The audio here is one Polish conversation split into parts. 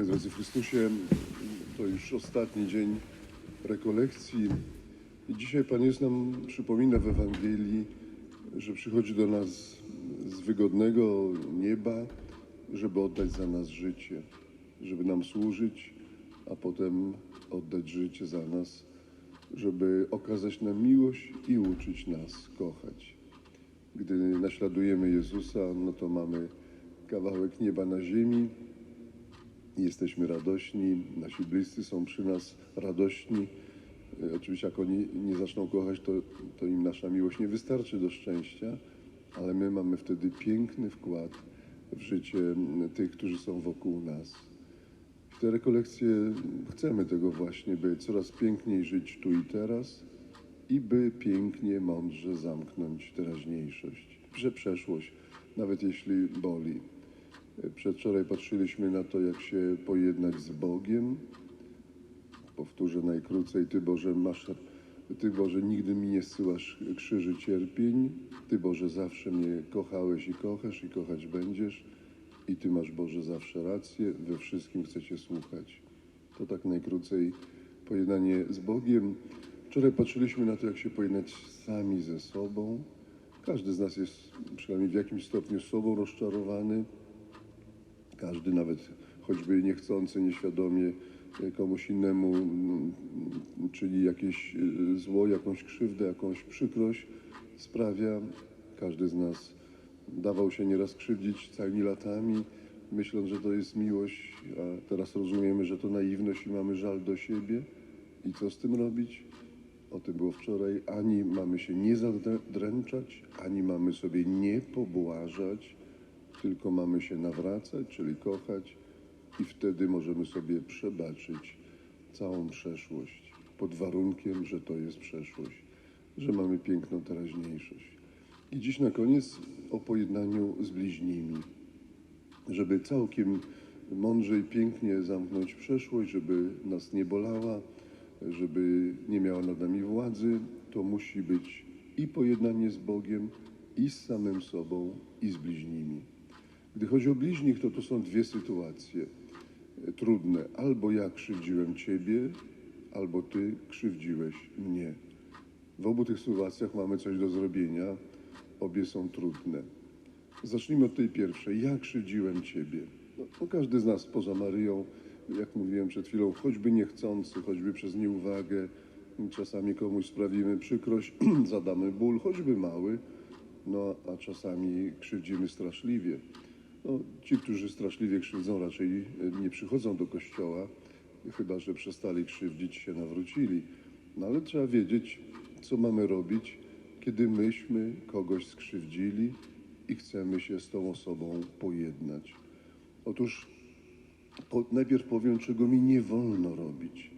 Moi drodzy w Chrystusie, to już ostatni dzień rekolekcji. I dzisiaj Pan Jezus nam przypomina w Ewangelii, że przychodzi do nas z wygodnego nieba, żeby oddać za nas życie, żeby nam służyć, a potem oddać życie za nas, żeby okazać nam miłość i uczyć nas kochać. Gdy naśladujemy Jezusa, no to mamy kawałek nieba na ziemi, jesteśmy radośni, nasi bliscy są przy nas radośni. E, Oczywiście jak oni nie zaczną kochać, to, to im nasza miłość nie wystarczy do szczęścia, ale my mamy wtedy piękny wkład w życie tych, którzy są wokół nas. W te rekolekcje chcemy tego właśnie, by coraz piękniej żyć tu i teraz i by pięknie, mądrze zamknąć teraźniejszość, że przeszłość, nawet jeśli boli. Przedwczoraj patrzyliśmy na to, jak się pojednać z Bogiem. Powtórzę najkrócej, Ty Boże masz, Ty Boże nigdy mi nie zsyłasz krzyży cierpień, Ty Boże zawsze mnie kochałeś i kochasz i kochać będziesz i Ty masz Boże zawsze rację, we wszystkim chcecie słuchać. To tak najkrócej pojednanie z Bogiem. Wczoraj patrzyliśmy na to, jak się pojednać sami ze sobą. Każdy z nas jest przynajmniej w jakimś stopniu sobą rozczarowany. Każdy nawet choćby niechcący, nieświadomie e, komuś innemu mm, czyli jakieś e, zło, jakąś krzywdę, jakąś przykrość sprawia. Każdy z nas dawał się nieraz krzywdzić całymi latami, myśląc, że to jest miłość, a teraz rozumiemy, że to naiwność i mamy żal do siebie. I co z tym robić? O tym było wczoraj. Ani mamy się nie zadręczać, ani mamy sobie nie pobłażać, tylko mamy się nawracać, czyli kochać, i wtedy możemy sobie przebaczyć całą przeszłość, pod warunkiem, że to jest przeszłość, że mamy piękną teraźniejszość. I dziś na koniec o pojednaniu z bliźnimi, żeby całkiem mądrze i pięknie zamknąć przeszłość, żeby nas nie bolała, żeby nie miała nad nami władzy, to musi być i pojednanie z Bogiem, i z samym sobą, i z bliźnimi. Gdy chodzi o bliźnich, to to są dwie sytuacje trudne. Albo ja krzywdziłem Ciebie, albo Ty krzywdziłeś mnie. W obu tych sytuacjach mamy coś do zrobienia. Obie są trudne. Zacznijmy od tej pierwszej. Ja krzywdziłem Ciebie. No każdy z nas poza Maryją, jak mówiłem przed chwilą, choćby niechcący, choćby przez nieuwagę, czasami komuś sprawimy przykrość, zadamy ból, choćby mały, no a czasami krzywdzimy straszliwie. No, ci, którzy straszliwie krzywdzą, raczej e, nie przychodzą do kościoła, chyba że przestali krzywdzić się, nawrócili. No ale trzeba wiedzieć, co mamy robić, kiedy myśmy kogoś skrzywdzili i chcemy się z tą osobą pojednać. Otóż po, najpierw powiem, czego mi nie wolno robić.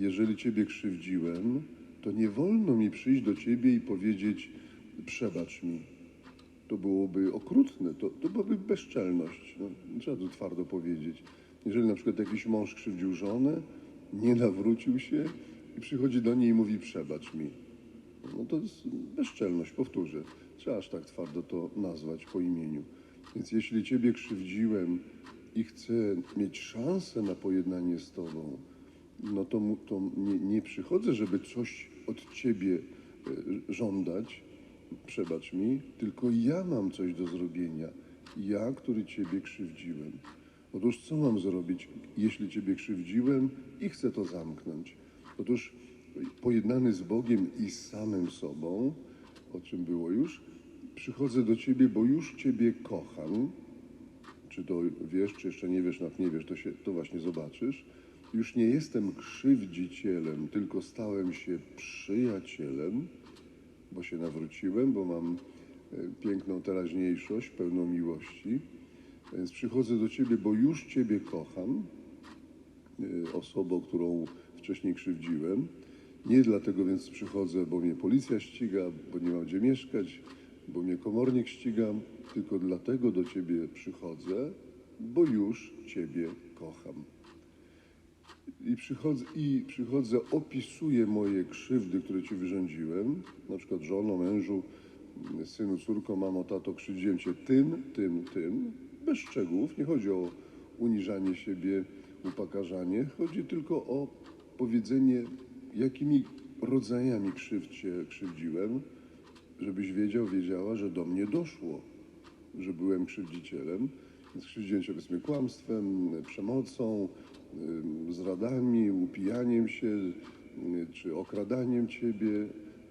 Jeżeli Ciebie krzywdziłem, to nie wolno mi przyjść do Ciebie i powiedzieć: Przebacz mi. To byłoby okrutne, to, to byłaby bezczelność. No, trzeba to twardo powiedzieć. Jeżeli na przykład jakiś mąż krzywdził żonę, nie nawrócił się i przychodzi do niej i mówi: Przebacz mi. No to jest bezczelność, powtórzę. Trzeba aż tak twardo to nazwać po imieniu. Więc jeśli Ciebie krzywdziłem i chcę mieć szansę na pojednanie z Tobą, no to, to nie, nie przychodzę, żeby coś od Ciebie e, żądać, przebacz mi, tylko ja mam coś do zrobienia. Ja, który Ciebie krzywdziłem. Otóż co mam zrobić, jeśli Ciebie krzywdziłem i chcę to zamknąć? Otóż pojednany z Bogiem i z samym sobą, o czym było już, przychodzę do Ciebie, bo już Ciebie kocham. Czy to wiesz, czy jeszcze nie wiesz, nawet nie wiesz, to, się, to właśnie zobaczysz. Już nie jestem krzywdzicielem, tylko stałem się przyjacielem, bo się nawróciłem, bo mam e, piękną teraźniejszość, pełną miłości. Więc przychodzę do Ciebie, bo już Ciebie kocham, e, osobą, którą wcześniej krzywdziłem. Nie dlatego więc przychodzę, bo mnie policja ściga, bo nie mam gdzie mieszkać, bo mnie komornik ściga, tylko dlatego do Ciebie przychodzę, bo już Ciebie kocham. I przychodzę, I przychodzę, opisuję moje krzywdy, które Ci wyrządziłem, na przykład żono, mężu, synu, córko, mamo, tato, krzywdziłem Cię tym, tym, tym, bez szczegółów, nie chodzi o, uniżanie siebie, upokarzanie. Chodzi tylko o powiedzenie, jakimi rodzajami krzywd cię krzywdziłem, żebyś wiedział, wiedziała, że do mnie doszło, że byłem krzywdzicielem. Więc krzywdziłem cię powiedzmy kłamstwem, przemocą, zradami, upijaniem się, y, czy okradaniem ciebie,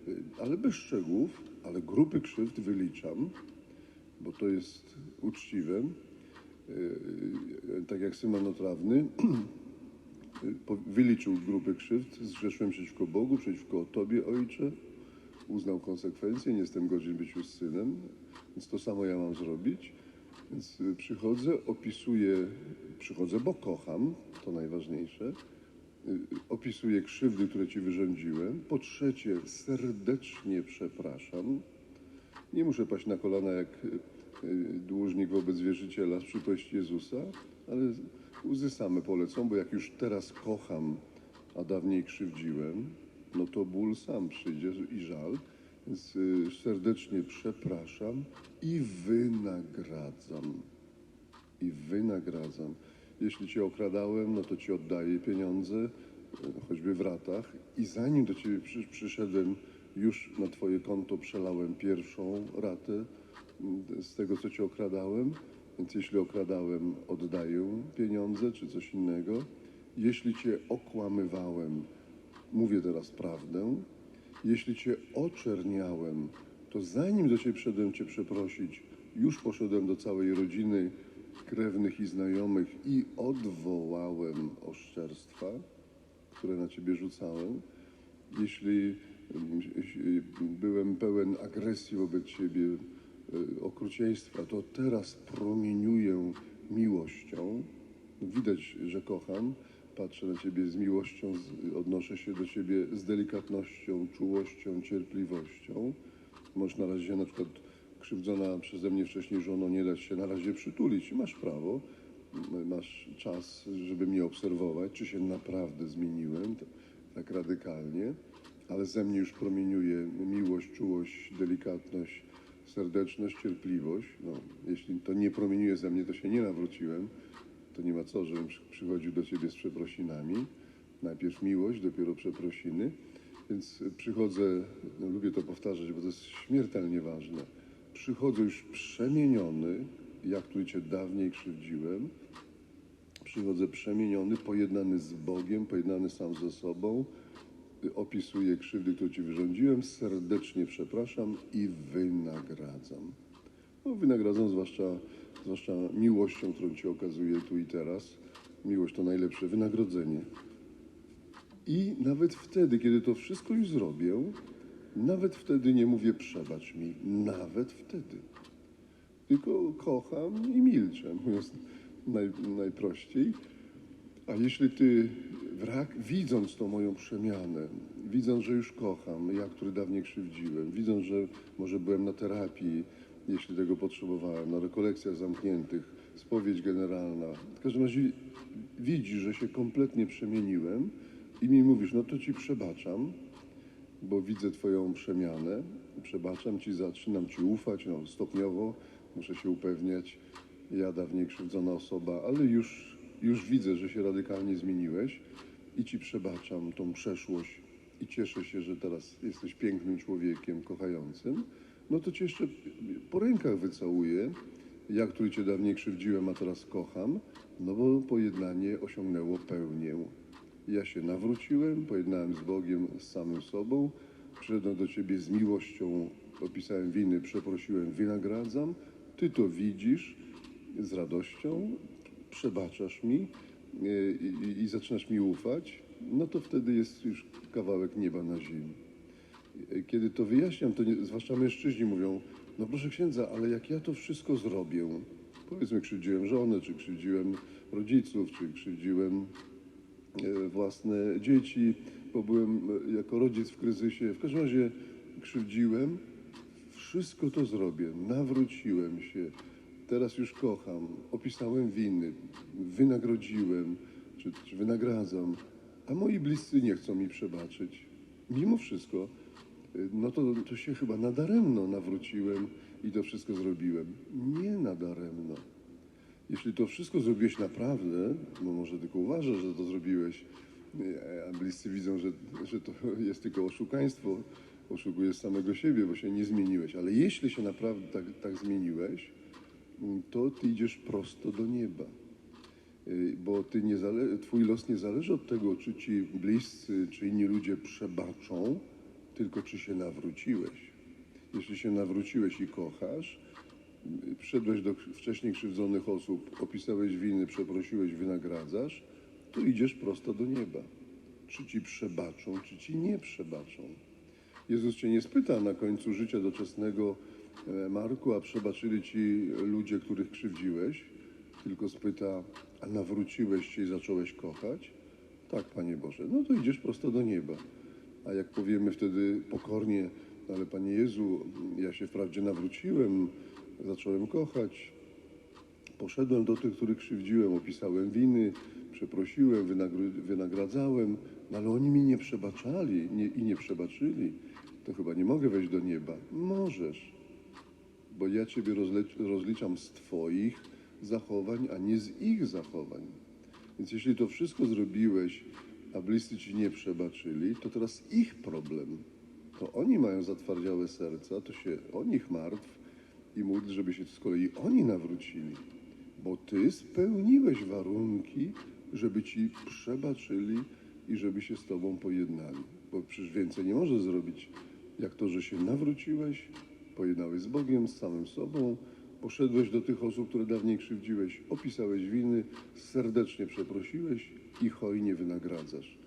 y, ale bez szczegółów, ale grupy krzywd wyliczam, bo to jest uczciwe. Y, y, Tak jak Syman Otrawny y, wyliczył grupy krzywd, zgrzeszyłem przeciwko Bogu, przeciwko Tobie, Ojcze, uznał konsekwencje, nie jestem godzien być już synem, więc to samo ja mam zrobić. Więc y, przychodzę, opisuję, przychodzę, bo kocham, to najważniejsze. Y, y, Opisuję krzywdy, które Ci wyrządziłem. Po trzecie, serdecznie przepraszam. Nie muszę paść na kolana jak dłużnik wobec wierzyciela z przypowieści Jezusa, ale łzy same polecą, bo jak już teraz kocham, a dawniej krzywdziłem, no to ból sam przyjdzie i żal. Serdecznie przepraszam i wynagradzam. I wynagradzam. Jeśli cię okradałem, no to ci oddaję pieniądze, y, choćby w ratach. I zanim do ciebie przy, przyszedłem, już na twoje konto przelałem pierwszą ratę z tego, co cię okradałem. Więc jeśli okradałem, oddaję pieniądze czy coś innego. Jeśli cię okłamywałem, mówię teraz prawdę. Jeśli cię oczerniałem, to zanim do ciebie przyszedłem cię przeprosić, już poszedłem do całej rodziny, krewnych i znajomych i odwołałem oszczerstwa, które na ciebie rzucałem. Jeśli byłem pełen agresji wobec ciebie, y, okrucieństwa, to teraz promieniuję miłością. Widać, że kocham. Patrzę na Ciebie z miłością, z, odnoszę się do Ciebie z delikatnością, czułością, cierpliwością. Możesz na razie na przykład krzywdzona przeze mnie wcześniej żono nie dać się na razie przytulić. Masz prawo, masz czas, żeby mnie obserwować, czy się naprawdę zmieniłem tak radykalnie, ale ze mnie już promieniuje miłość, czułość, delikatność, serdeczność, cierpliwość. No, jeśli to nie promieniuje ze mnie, to się nie nawróciłem to nie ma co, żebym przy- przychodził do Ciebie z przeprosinami. Najpierw miłość, dopiero przeprosiny. Więc przychodzę, no, lubię to powtarzać, bo to jest śmiertelnie ważne. Przychodzę już przemieniony, jak który Cię dawniej krzywdziłem. Przychodzę przemieniony, pojednany z Bogiem, pojednany sam ze sobą. Opisuję krzywdy, które Ci wyrządziłem, serdecznie przepraszam i wynagradzam. No, wynagradzam zwłaszcza, zwłaszcza miłością, którą Ci okazuję tu i teraz. Miłość to najlepsze wynagrodzenie. I nawet wtedy, kiedy to wszystko już zrobię, nawet wtedy nie mówię przebacz mi. Nawet wtedy. Tylko kocham i milczę, mówiąc naj, najprościej. A jeśli ty, wrak, widząc tą moją przemianę, widząc, że już kocham, ja, który dawniej krzywdziłem, widząc, że może byłem na terapii, jeśli tego potrzebowałem, na rekolekcjach zamkniętych, spowiedź generalna, w każdym razie widzisz, że się kompletnie przemieniłem i mi mówisz, no to ci przebaczam, bo widzę Twoją przemianę, przebaczam Ci, zaczynam Ci ufać, no stopniowo muszę się upewniać, ja dawniej krzywdzona osoba, ale już, już widzę, że się radykalnie zmieniłeś i Ci przebaczam tą przeszłość i cieszę się, że teraz jesteś pięknym człowiekiem, kochającym, no to Cię jeszcze po rękach wycałuję, ja, który Cię dawniej krzywdziłem, a teraz kocham, no bo pojednanie osiągnęło pełnię. Ja się nawróciłem, pojednałem z Bogiem, z samym sobą, przyszedłem do Ciebie z miłością, opisałem winy, przeprosiłem, wynagradzam. Ty to widzisz z radością, przebaczasz mi e, i, i, i zaczynasz mi ufać, no to wtedy jest już kawałek nieba na ziemi. Kiedy to wyjaśniam, to nie, zwłaszcza mężczyźni mówią, no proszę księdza, ale jak ja to wszystko zrobię, powiedzmy krzywdziłem żonę, czy krzywdziłem rodziców, czy krzywdziłem e, własne dzieci, bo byłem e, jako rodzic w kryzysie. W każdym razie krzywdziłem. Wszystko to zrobię. Nawróciłem się. Teraz już kocham. Opisałem winy. Wynagrodziłem, czy, czy wynagradzam. A moi bliscy nie chcą mi przebaczyć. Mimo wszystko, no to, to się chyba nadaremno nawróciłem i to wszystko zrobiłem. Nie nadaremno. Jeśli to wszystko zrobiłeś naprawdę, bo może tylko uważasz, że to zrobiłeś, e, a bliscy widzą, że, że to jest tylko oszukaństwo, oszukujesz samego siebie, bo się nie zmieniłeś. Ale jeśli się naprawdę tak, tak zmieniłeś, mm, to ty idziesz prosto do nieba. Y, Bo ty nie twój los nie zależy od tego, czy ci bliscy, czy inni ludzie przebaczą, tylko czy się nawróciłeś. Jeśli się nawróciłeś i kochasz, wszedłeś do wcześniej krzywdzonych osób, opisałeś winy, przeprosiłeś, wynagradzasz, to idziesz prosto do nieba. Czy ci przebaczą, czy ci nie przebaczą. Jezus cię nie spyta na końcu życia doczesnego, e, Marku, a przebaczyli ci ludzie, których krzywdziłeś, tylko spyta, a nawróciłeś się i zacząłeś kochać? Tak, Panie Boże. No to idziesz prosto do nieba. A jak powiemy wtedy pokornie, ale Panie Jezu, ja się wprawdzie nawróciłem, zacząłem kochać, Poszedłem do tych, których krzywdziłem, opisałem winy, przeprosiłem, wynagradzałem, no ale oni mi nie przebaczali nie, i nie przebaczyli. To chyba nie mogę wejść do nieba. Możesz, bo ja Ciebie rozliczam z Twoich zachowań, a nie z ich zachowań. Więc jeśli to wszystko zrobiłeś, a bliscy Ci nie przebaczyli, to teraz ich problem. To oni mają zatwardziałe serca, to się o nich martw i módl, żeby się z kolei oni nawrócili. Bo Ty spełniłeś warunki, żeby Ci przebaczyli i żeby się z Tobą pojednali. Bo przecież więcej nie możesz zrobić, jak to, że się nawróciłeś, pojednałeś z Bogiem, z samym sobą, poszedłeś do tych osób, które dawniej krzywdziłeś, opisałeś winy, serdecznie przeprosiłeś i hojnie wynagradzasz.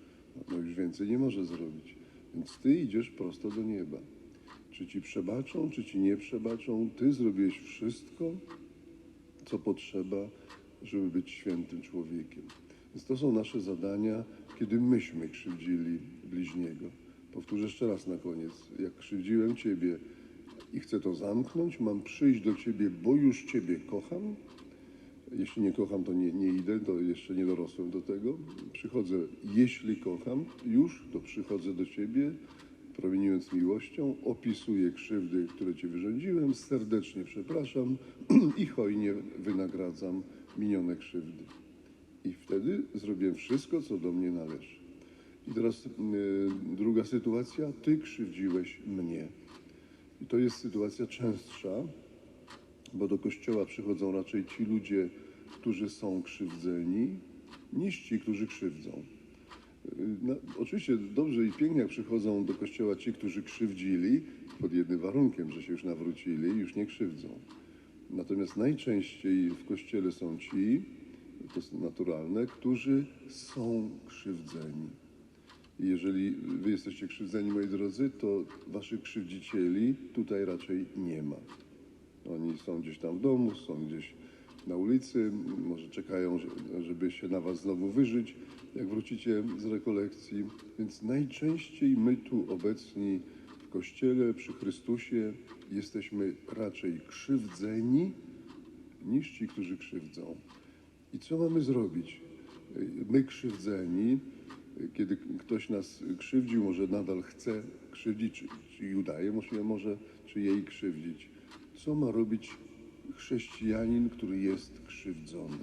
No już więcej nie możesz zrobić. Więc Ty idziesz prosto do nieba. Czy Ci przebaczą, czy Ci nie przebaczą, Ty zrobiłeś wszystko, co potrzeba, żeby być świętym człowiekiem. Więc to są nasze zadania, kiedy myśmy krzywdzili bliźniego. Powtórzę jeszcze raz na koniec. Jak krzywdziłem Ciebie i chcę to zamknąć, mam przyjść do Ciebie, bo już Ciebie kocham. Jeśli nie kocham, to nie, nie idę, to jeszcze nie dorosłem do tego. Przychodzę, jeśli kocham, już, to przychodzę do Ciebie, promieniując miłością, opisuję krzywdy, które Ci wyrządziłem, serdecznie przepraszam i hojnie wynagradzam minione krzywdy. I wtedy zrobiłem wszystko, co do mnie należy. I teraz y, druga sytuacja, Ty krzywdziłeś mnie. I to jest sytuacja częstsza, bo do kościoła przychodzą raczej ci ludzie, którzy są krzywdzeni, niż ci, którzy krzywdzą. No, oczywiście dobrze i pięknie, przychodzą do kościoła ci, którzy krzywdzili, pod jednym warunkiem, że się już nawrócili i już nie krzywdzą. Natomiast najczęściej w kościele są ci, to jest naturalne, którzy są krzywdzeni. I jeżeli wy jesteście krzywdzeni, moi drodzy, to waszych krzywdzicieli tutaj raczej nie ma. Oni są gdzieś tam w domu, są gdzieś na ulicy, może czekają, że- żeby się na was znowu wyżyć, jak wrócicie z rekolekcji. Więc najczęściej my tu obecni w Kościele, przy Chrystusie, jesteśmy raczej krzywdzeni niż ci, którzy krzywdzą. I co mamy zrobić? My krzywdzeni, kiedy ktoś nas krzywdził, może nadal chce krzywdzić, czy, czy udaje mu się może, czy jej krzywdzić. Co ma robić chrześcijanin, który jest krzywdzony?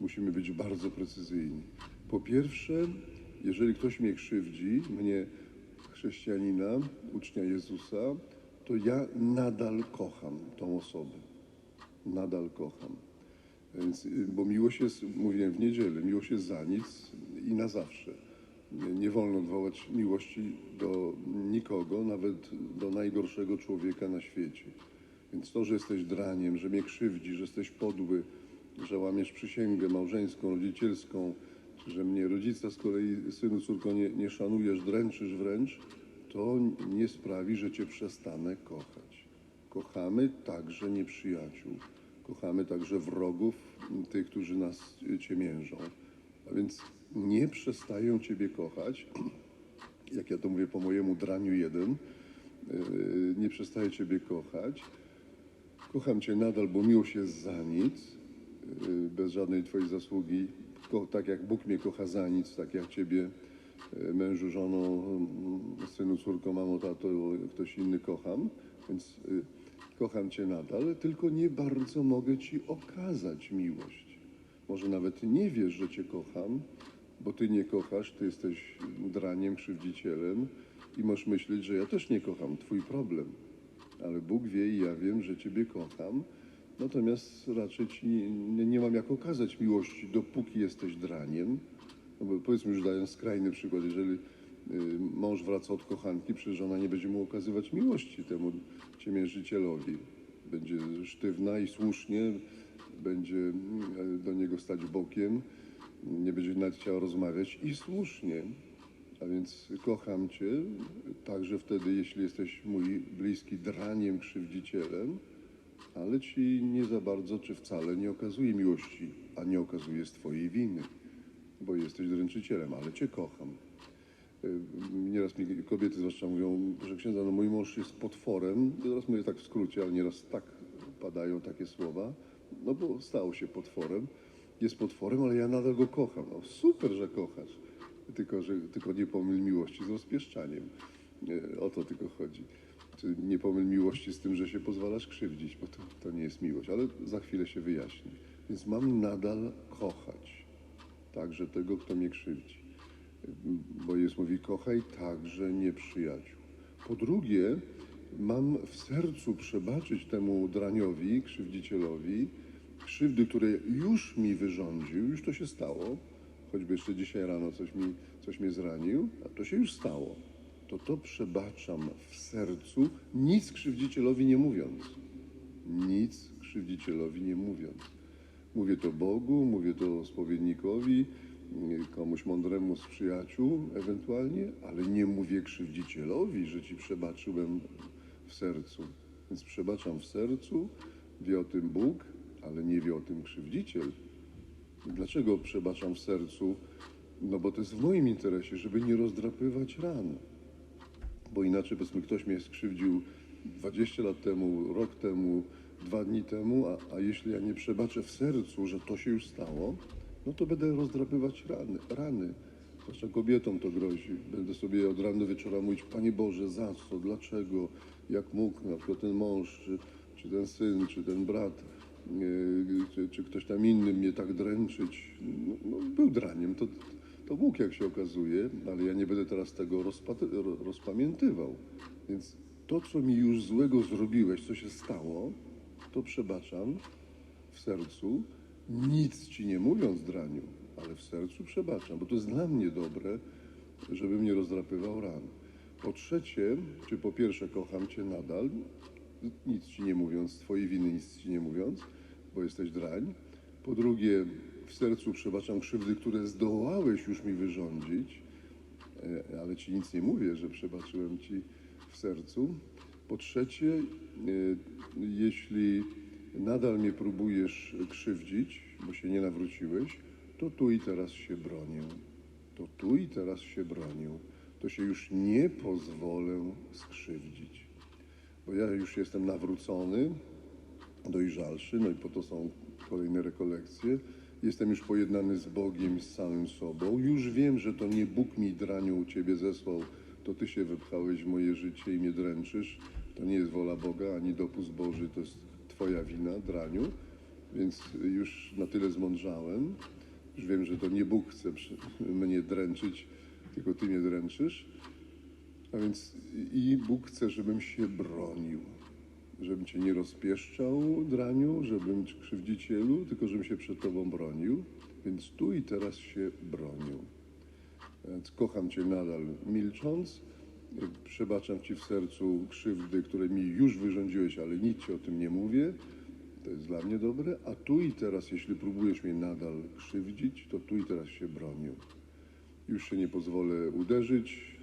Musimy być bardzo precyzyjni. Po pierwsze, jeżeli ktoś mnie krzywdzi, mnie chrześcijanina, ucznia Jezusa, to ja nadal kocham tą osobę. Nadal kocham. Więc, y, bo miłość jest, mówiłem w niedzielę, miłość jest za nic i na zawsze. Nie, nie wolno odwołać miłości do nikogo, nawet do najgorszego człowieka na świecie. Więc to, że jesteś draniem, że mnie krzywdzi, że jesteś podły, że łamiesz przysięgę małżeńską, rodzicielską, że mnie rodzica z kolei, synu, córko, nie, nie szanujesz, dręczysz wręcz, to nie sprawi, że cię przestanę kochać. Kochamy także nieprzyjaciół. Kochamy także wrogów, tych, którzy nas y, ciemiężą. A więc nie przestaję Ciebie kochać, jak ja to mówię po mojemu draniu jeden, yy, nie przestaję Ciebie kochać. Kocham Cię nadal, bo miłość jest za nic, yy, bez żadnej Twojej zasługi. Ko- tak jak Bóg mnie kocha za nic, tak jak Ciebie, yy, mężu, żoną, mm, synu, córko, mamo, tato, ktoś inny kocham. Więc kocham cię nadal, tylko nie bardzo mogę ci okazać miłość. Może nawet nie wiesz, że cię kocham, bo ty nie kochasz, ty jesteś draniem, krzywdzicielem i możesz myśleć, że ja też nie kocham, twój problem. Ale Bóg wie i ja wiem, że ciebie kocham, natomiast raczej ci nie, nie, mam jak okazać miłości, dopóki jesteś draniem. No bo powiedzmy już dając skrajny przykład, jeżeli y, mąż wraca od kochanki, przecież ona nie będzie mu okazywać miłości temu ciemiężycielowi. Będzie sztywna i słusznie będzie y, do niego stać bokiem, nie będzie nawet chciała rozmawiać i słusznie. A więc kocham Cię, także wtedy, jeśli jesteś mój bliski draniem, krzywdzicielem, ale Ci nie za bardzo, czy wcale nie okazuje miłości, a nie okazuje Twojej winy, bo jesteś dręczycielem, ale Cię kocham. Y, Nieraz mi kobiety zwłaszcza mówią, że księdza, no mój mąż jest potworem. Teraz mówię tak w skrócie, ale nieraz tak padają takie słowa. No bo stał się potworem. Jest potworem, ale ja nadal go kocham. No super, że kochasz. Tylko, że, tylko nie pomyl miłości z rozpieszczaniem. Nie, O to tylko chodzi. Nie pomyl miłości z tym, że się pozwalasz krzywdzić, bo to, to nie jest miłość. Ale za chwilę się wyjaśni. Więc mam nadal kochać także tego, kto mnie krzywdzi bo Jezus mówi, kochaj także nieprzyjaciół. Po drugie, mam w sercu przebaczyć temu draniowi, krzywdzicielowi, krzywdy, które już mi wyrządził, już to się stało, choćby jeszcze dzisiaj rano coś, mi, coś mnie zranił, a to się już stało. To to przebaczam w sercu, nic krzywdzicielowi nie mówiąc. Nic krzywdzicielowi nie mówiąc. Mówię to Bogu, mówię to spowiednikowi, komuś mądremu z przyjaciół ewentualnie, ale nie mówię krzywdzicielowi, że ci przebaczyłem w sercu. Więc przebaczam w sercu, wie o tym Bóg, ale nie wie o tym krzywdziciel. Dlaczego przebaczam w sercu? No bo to jest w moim interesie, żeby nie rozdrapywać ran. Bo inaczej powiedzmy ktoś mnie skrzywdził 20 lat temu, rok temu, dwa dni temu, a, a jeśli ja nie przebaczę w sercu, że to się już stało, no to będę rozdrapywać rany. rany. Zwłaszcza kobietom to grozi. Będę sobie od rana do wieczora mówić, Panie Boże, za co, dlaczego, jak mógł na przykład ten mąż, czy, czy ten syn, czy ten brat, czy, czy ktoś tam inny mnie tak dręczyć. No, no, był draniem, to, to Bóg jak się okazuje, ale ja nie będę teraz tego rozpamiętywał. Więc to, co mi już złego zrobiłeś, co się stało, to przebaczam w sercu, nic ci nie mówiąc, draniu, ale w sercu przebaczam, bo to jest dla mnie dobre, żebym nie rozdrapywał ran. Po trzecie, czy po pierwsze, kocham cię nadal, nic ci nie mówiąc, twojej winy nic ci nie mówiąc, bo jesteś drań. Po drugie, w sercu przebaczam krzywdy, które zdołałeś już mi wyrządzić, e, ale ci nic nie mówię, że przebaczyłem ci w sercu. Po trzecie, e, jeśli nadal mnie próbujesz krzywdzić, bo się nie nawróciłeś, to tu i teraz się bronię. To tu i teraz się bronię. To się już nie pozwolę skrzywdzić. Bo ja już jestem nawrócony, dojrzalszy, no i po to są kolejne rekolekcje. Jestem już pojednany z Bogiem z samym sobą. Już wiem, że to nie Bóg mi draniu ciebie zesłał, to ty się wypchałeś w moje życie i mnie dręczysz. To nie jest wola Boga, ani dopust Boży, to jest twoja wina, draniu. Więc już na tyle zmądrzałem. Już wiem, że to nie Bóg chce mnie dręczyć, tylko ty mnie dręczysz. A więc i Bóg chce, żebym się bronił. Żebym cię nie rozpieszczał, draniu, żebym krzywdzicielu, tylko żebym się przed tobą bronił. Więc tu i teraz się bronił. Kocham cię nadal milcząc. Przebaczam ci w sercu krzywdy, które mi już wyrządziłeś, ale nic ci o tym nie mówię. To jest dla mnie dobre. A tu i teraz, jeśli próbujesz mnie nadal krzywdzić, to tu i teraz się bronię. Już się nie pozwolę uderzyć.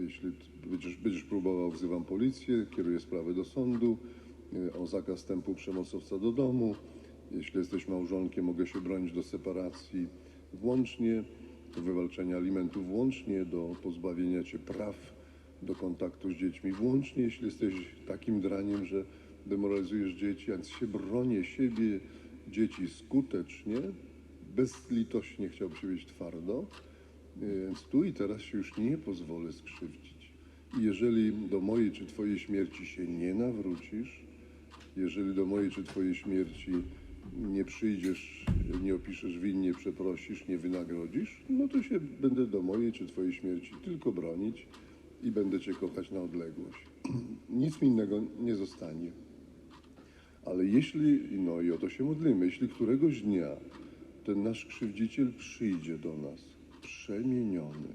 Jeśli będziesz, będziesz próbował, wzywam policję, kieruję sprawę do sądu o zakaz wstępu przemocowca do domu. Jeśli jesteś małżonkiem, mogę się bronić do separacji włącznie, do wywalczenia alimentów włącznie, do pozbawienia cię praw do kontaktu z dziećmi włącznie, jeśli jesteś takim draniem, że demoralizujesz dzieci, a więc się bronię siebie, dzieci skutecznie, bezlitośnie chciałbym się być twardo, więc tu i teraz się już nie pozwolę skrzywdzić. I jeżeli do mojej czy twojej śmierci się nie nawrócisz, jeżeli do mojej czy twojej śmierci nie przyjdziesz, nie opiszesz win, nie przeprosisz, nie wynagrodzisz, no to się będę do mojej czy twojej śmierci tylko bronić i będę cię kochać na odległość. Nic mi innego nie zostanie. Ale jeśli, no i o to się modlimy, jeśli któregoś dnia ten nasz krzywdziciel przyjdzie do nas przemieniony,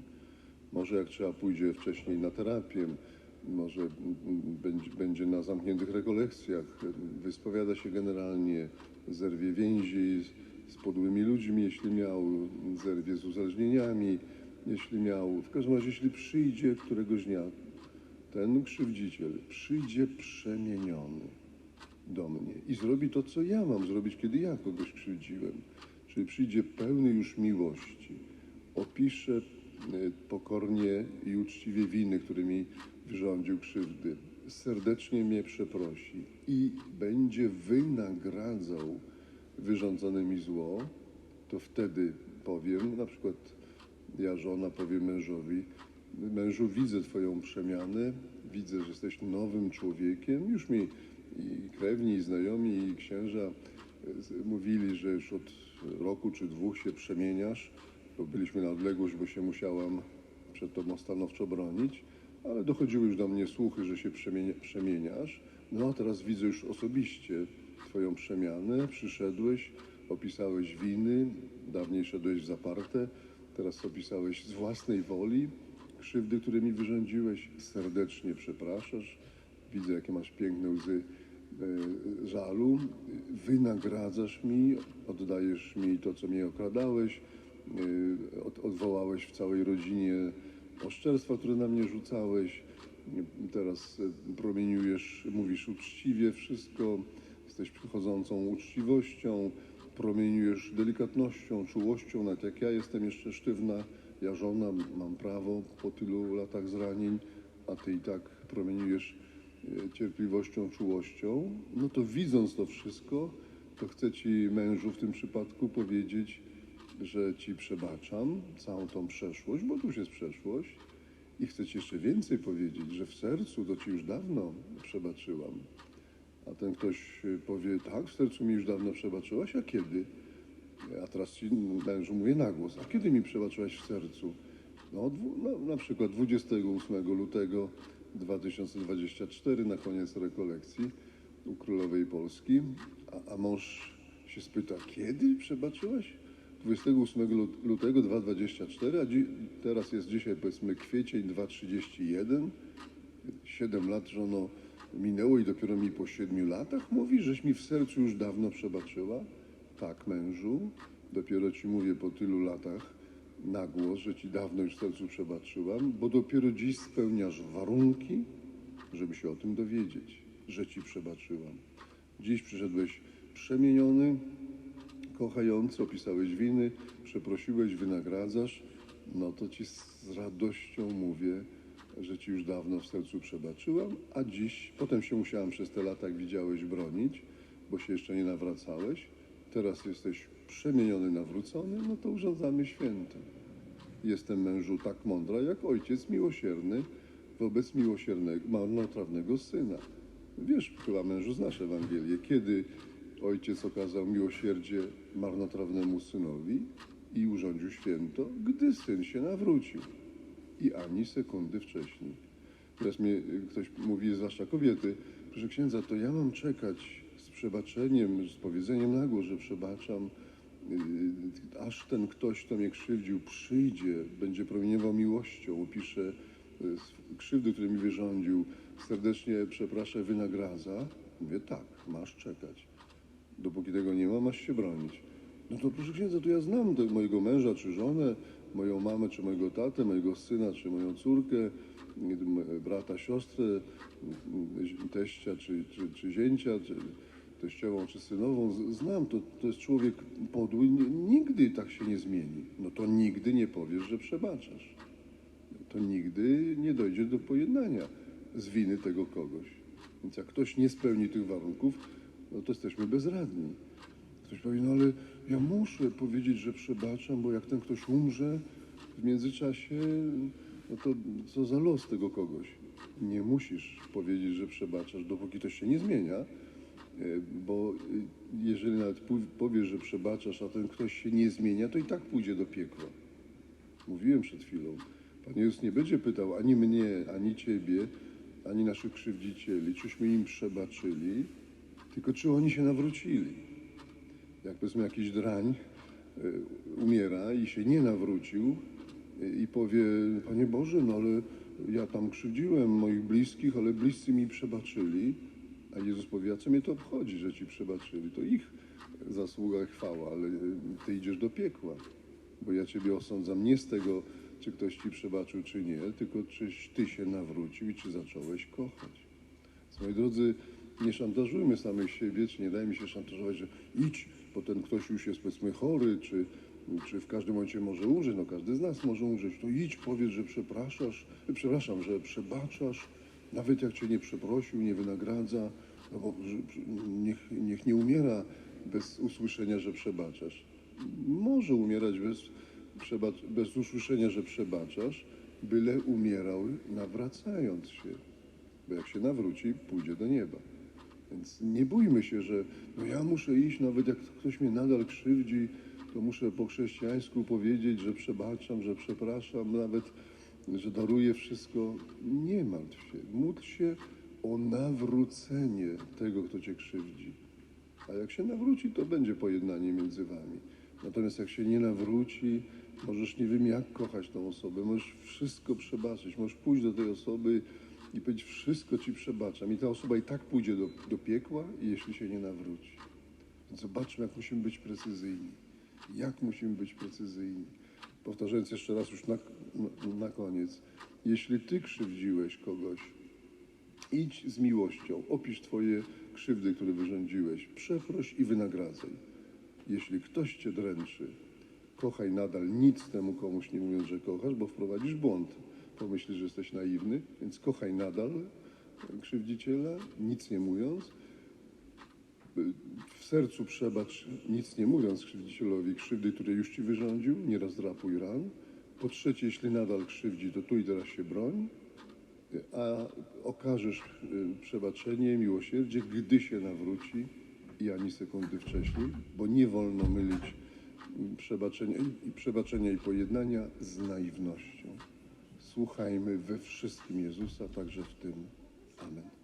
może jak trzeba pójdzie wcześniej na terapię, może będzie, na zamkniętych rekolekcjach, wyspowiada się generalnie, zerwie więzi z, z podłymi ludźmi, jeśli miał, zerwie z uzależnieniami, jeśli miał. W każdym razie, jeśli przyjdzie któregoś dnia ten krzywdziciel, przyjdzie przemieniony do mnie i zrobi to, co ja mam zrobić, kiedy ja kogoś krzywdziłem. Czyli przyjdzie pełny już miłości, opisze e, pokornie i uczciwie winy, którymi wyrządził krzywdy, serdecznie mnie przeprosi i będzie wynagradzał wyrządzone mi zło, to wtedy powiem, na przykład ja żona powiem mężowi, mężu widzę twoją przemianę, widzę, że jesteś nowym człowiekiem, już mi i krewni, i znajomi, i księża mówili, że już od roku czy dwóch się przemieniasz, bo byliśmy na odległość, bo się musiałam przed tobą stanowczo bronić, ale dochodziły już do mnie słuchy, że się przemienia, przemieniasz. No a teraz widzę już osobiście twoją przemianę, przyszedłeś, opisałeś winy, dawniej szedłeś w zaparte, teraz opisałeś z własnej woli. Krzywdy, które mi wyrządziłeś, serdecznie przepraszasz, widzę jakie masz piękne łzy e, żalu, wynagradzasz mi, oddajesz mi to, co mnie okradałeś, e, od, odwołałeś w całej rodzinie oszczerstwa, które na mnie rzucałeś, teraz e, promieniujesz, mówisz uczciwie wszystko, jesteś przychodzącą uczciwością, promieniujesz delikatnością, czułością, nawet jak ja jestem jeszcze sztywna, ja żona, mam prawo po tylu latach zranień, a ty i tak promieniujesz e, cierpliwością, czułością, no to widząc to wszystko, to chcę ci mężu w tym przypadku powiedzieć, że ci przebaczam całą tą przeszłość, bo tu już jest przeszłość i chcę ci jeszcze więcej powiedzieć, że w sercu to ci już dawno przebaczyłam. A ten ktoś y, powie, tak, w sercu mi już dawno przebaczyłaś, a kiedy? A teraz ci mężu mówię na głos, a kiedy mi przebaczyłaś w sercu? No, no na przykład 28 lutego 2024 na koniec rekolekcji u Królowej Polski, a, a mąż się spyta, kiedy przebaczyłaś? 28 lut- lutego 2024, a dzi- teraz jest dzisiaj powiedzmy kwiecień 2031, 7 lat żono minęło i dopiero mi po 7 latach mówi, żeś mi w sercu już dawno przebaczyła? Tak, mężu, dopiero ci mówię po tylu latach na głos, że ci dawno już w sercu przebaczyłam, bo dopiero dziś spełniasz warunki, żeby się o tym dowiedzieć, że ci przebaczyłam. Dziś przyszedłeś przemieniony, kochający, opisałeś winy, przeprosiłeś, wynagradzasz, no to ci z radością mówię, że ci już dawno w sercu przebaczyłam, a dziś, potem się musiałam przez te lata, jak widziałeś, bronić, bo się jeszcze nie nawracałeś. Teraz jesteś przemieniony, nawrócony, no to urządzamy święto. Jestem mężu tak mądra, jak ojciec miłosierny wobec miłosiernego, marnotrawnego syna. Wiesz, chyba mężu znasz Ewangelię, kiedy ojciec okazał miłosierdzie marnotrawnemu synowi i urządził święto, gdy syn się nawrócił. I ani sekundy wcześniej. Teraz mnie ktoś mówi, zwłaszcza kobiety, proszę księdza, to ja mam czekać z przebaczeniem, z powiedzeniem na głos, że przebaczam, y, aż ten ktoś, kto mnie krzywdził, przyjdzie, będzie promieniował miłością, opisze y, krzywdy, które mi wyrządził, serdecznie przeprasza, wynagradza. Mówię, tak, masz czekać. Dopóki tego nie ma, masz się bronić. No to proszę księdza, to ja znam te, mojego męża czy żonę, moją mamę czy mojego tatę, mojego syna czy moją córkę, brata, siostrę, teścia czy, czy, czy zięcia, czy teściową czy synową. Znam, to, to jest człowiek podły, nigdy tak się nie zmieni. No to nigdy nie powiesz, że przebaczasz. To nigdy nie dojdzie do pojednania z winy tego kogoś. Więc jak ktoś nie spełni tych warunków, no to jesteśmy bezradni. Ktoś powie, no ale ja muszę powiedzieć, że przebaczam, bo jak ten ktoś umrze w międzyczasie, no to co za los tego kogoś. Nie musisz powiedzieć, że przebaczasz, dopóki to się nie zmienia, Bo y, jeżeli nawet powiesz, że przebaczasz, a ten ktoś się nie zmienia, to i tak pójdzie do piekła. Mówiłem przed chwilą. Pan Jezus nie będzie pytał ani mnie, ani ciebie, ani naszych krzywdzicieli, czyśmy im przebaczyli, tylko czy oni się nawrócili. Jak powiedzmy jakiś drań y, umiera i się nie nawrócił y, i powie, Panie Boże, no ale ja tam krzywdziłem moich bliskich, ale bliscy mi przebaczyli. A Jezus powie, a co mnie to obchodzi, że ci przebaczyli? To ich zasługa, chwała, ale y, ty idziesz do piekła. Bo ja ciebie osądzam nie z tego, czy ktoś ci przebaczył, czy nie, tylko czyś ty się nawrócił i czy zacząłeś kochać. Więc, moi drodzy, nie szantażujmy samych siebie, czy nie dajmy się szantażować, że idź, bo ten ktoś już jest powiedzmy chory, czy, czy w każdym momencie może umrzeć, no każdy z nas może umrzeć, to idź, powiedz, że przepraszasz, przepraszam, że przebaczasz, nawet jak cię nie przeprosił, nie wynagradza, no bo niech, niech nie umiera bez usłyszenia, że przebaczasz. Może umierać bez, przebacz, bez usłyszenia, że przebaczasz, byle umierał nawracając się. Bo jak się nawróci, pójdzie do nieba. Więc nie bójmy się, że no ja muszę iść, nawet jak ktoś mnie nadal krzywdzi, to muszę po chrześcijańsku powiedzieć, że przebaczam, że przepraszam, nawet, że daruję wszystko. Nie martw się. Módl się o nawrócenie tego, kto cię krzywdzi. A jak się nawróci, to będzie pojednanie między wami. Natomiast jak się nie nawróci, możesz nie wiem jak kochać tą osobę, możesz wszystko przebaczyć, możesz pójść do tej osoby i powiedzieć wszystko ci przebaczam. I ta osoba i tak pójdzie do, do piekła, jeśli się nie nawróci. Więc zobaczmy, jak musimy być precyzyjni. Jak musimy być precyzyjni. Powtarzając jeszcze raz już na, na, na koniec. Jeśli ty krzywdziłeś kogoś, Idź z miłością, opisz Twoje krzywdy, które wyrządziłeś, przeproś i wynagradzaj. Jeśli ktoś Cię dręczy, kochaj nadal, nic temu komuś nie mówiąc, że kochasz, bo wprowadzisz błąd. Pomyślisz, że jesteś naiwny, więc kochaj nadal krzywdziciela, nic nie mówiąc. W sercu przebacz, nic nie mówiąc krzywdzicielowi, krzywdy, które już Ci wyrządził, nie rozdrapuj ran. Po trzecie, jeśli nadal krzywdzi, to tu i teraz się broń a okażesz y, przebaczenie, miłosierdzie, gdy się nawróci i ani sekundy wcześniej, bo nie wolno mylić y, przebaczenia i przebaczenia i pojednania z naiwnością. Słuchajmy we wszystkim Jezusa, także w tym. Amen.